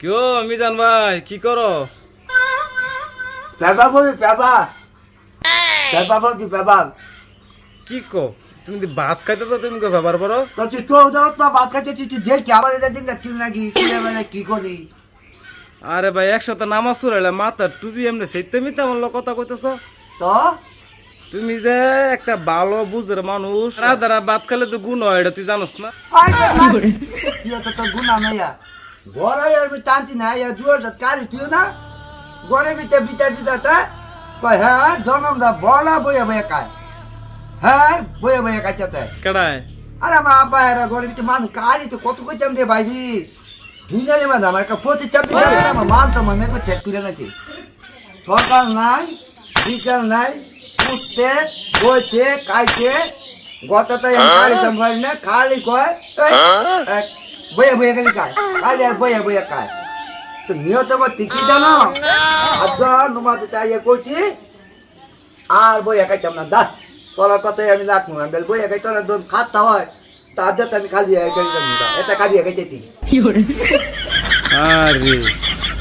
কেউ মিজান ভাই কি করো? পেপা বলি পেপা। পেপা বল কি পেপা? কি কো? তুমি দি ভাত খাইতেছো তুমি কে ব্যাপার করো তো তুই তো যাও তো ভাত খাইতে তুই দেখি আবার এটা দিন তুই নাকি তুই মানে কি করি? আরে ভাই একসাথে নামাজ পড়াইলে মাথা টুপি এমনি সেইতে মিতে আমার কথা কইতেছো? তো? তুমি যে একটা ভালো বুঝের মানুষ। রাধারা ভাত খাইলে তো গুণ হয় এটা তুই জানোস না? গুনা নাই ঘরে আমি টানতি না ইয়া দুয়ার কারি তুই না? ঘরে ভিতরে বিচার দিতা কই হ্যাঁ জনম দা বলা বইয়া বইয়া কায় হ্যাঁ বইয়া বইয়া কাইতে কেডায়? আরে মা এরা ঘরে ভিতরে মানুষ? কারি তো কত কইতাম দে ভাইজি। দুনিয়ারে মানে আমার একটা প্রতি চাপি আমার মান তো মনে করে নাকি? সরকার নাই বিচার নাই উঠতে বইতে কাইতে গতটাই আমি কালি সম্ভালি না খালি কয় এক, বইয়া বইয়া খালি খায় খালি আর বইয়া বইয়া খায় তো নিয়ত আমার টিকি জানো? আজ নমাজ চাইয়ে করছি আর বইয়া খাইতাম না দা তোলার কথাই আমি রাখব আমি বলি, বইয়া খাই তোলা দোন খাতা হয় তাদের তো আমি খালি খাইতাম না এটা খালি খাইতেছি আরে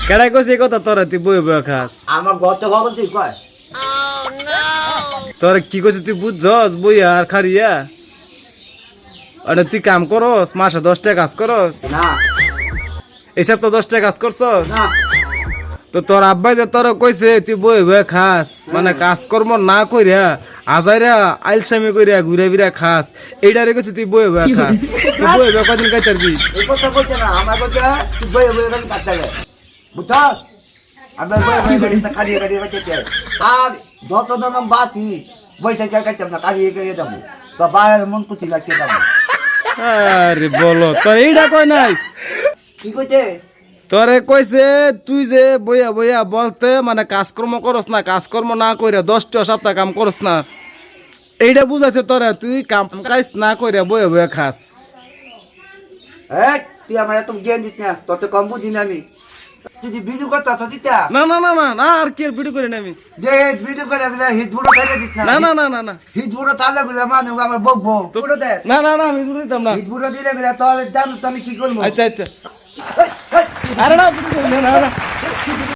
কেডাই কইছে কথা? তোরা তুই বই বই খাস। আমার গত ভবন তুই কয়? তোরা কি কইছে তুই বুঝছস? বই আর খারিয়া। আরে তুই কাম করস? মাসে দশটা কাজ করস? না। এসব তো দশটা কাজ করছস? না। তো তোর আব্বাই যে তোর কইছে তুই বই বই খাস। মানে কাজকর্ম না কইরা আজাইরা আইলসামি কইরা ঘুরে ফিরা খাস। এইটারে কইছে তুই বই বই খাস। তুই বই বই কদিন খাই তারবি এই কথা বলছে না আমার বলছে তুই বইয়া বইয়া খালি কাটতে গেলে। বুঝছস? আমরা বইয়া বইয়া খালি কাটিয়ে খাইতে আর যত জনম বাতি বই থেকে খাইতাম না কাটিয়ে কাটিয়ে যাব তো বাইরের মন কুচি লাগতে যাব আরে বলো তোর এইটা কয় নাই? কি কইতে? তোরে কইছে তুই যে বইয়া বইয়া বলতে মানে কাজকর্ম করস না কাজকর্ম না কইরা দশটা সপ্তাহ কাম করস না। এইটা বুঝাইছে তোরা তুই কাম কাজ না কইরা বইয়া বইয়া খাস। তুই আমার এত জ্ঞান দিস না তত কম বুঝি না আমি। তুই যে ভিডিও করতে তো দিতা না না না না না আর কি ভিডিও করি না আমি যে ভিডিও করে বলে হিট বুড়ো খাইলে দিত না না না না না হিট বুড়ো তাহলে গুলো মানে আমার বকবো বুড়ো দে না না না আমি শুনে দিতাম না হিট বুড়ো দিলে বলে তাহলে জানো তো আমি কি করব আচ্ছা আচ্ছা আরে না, না না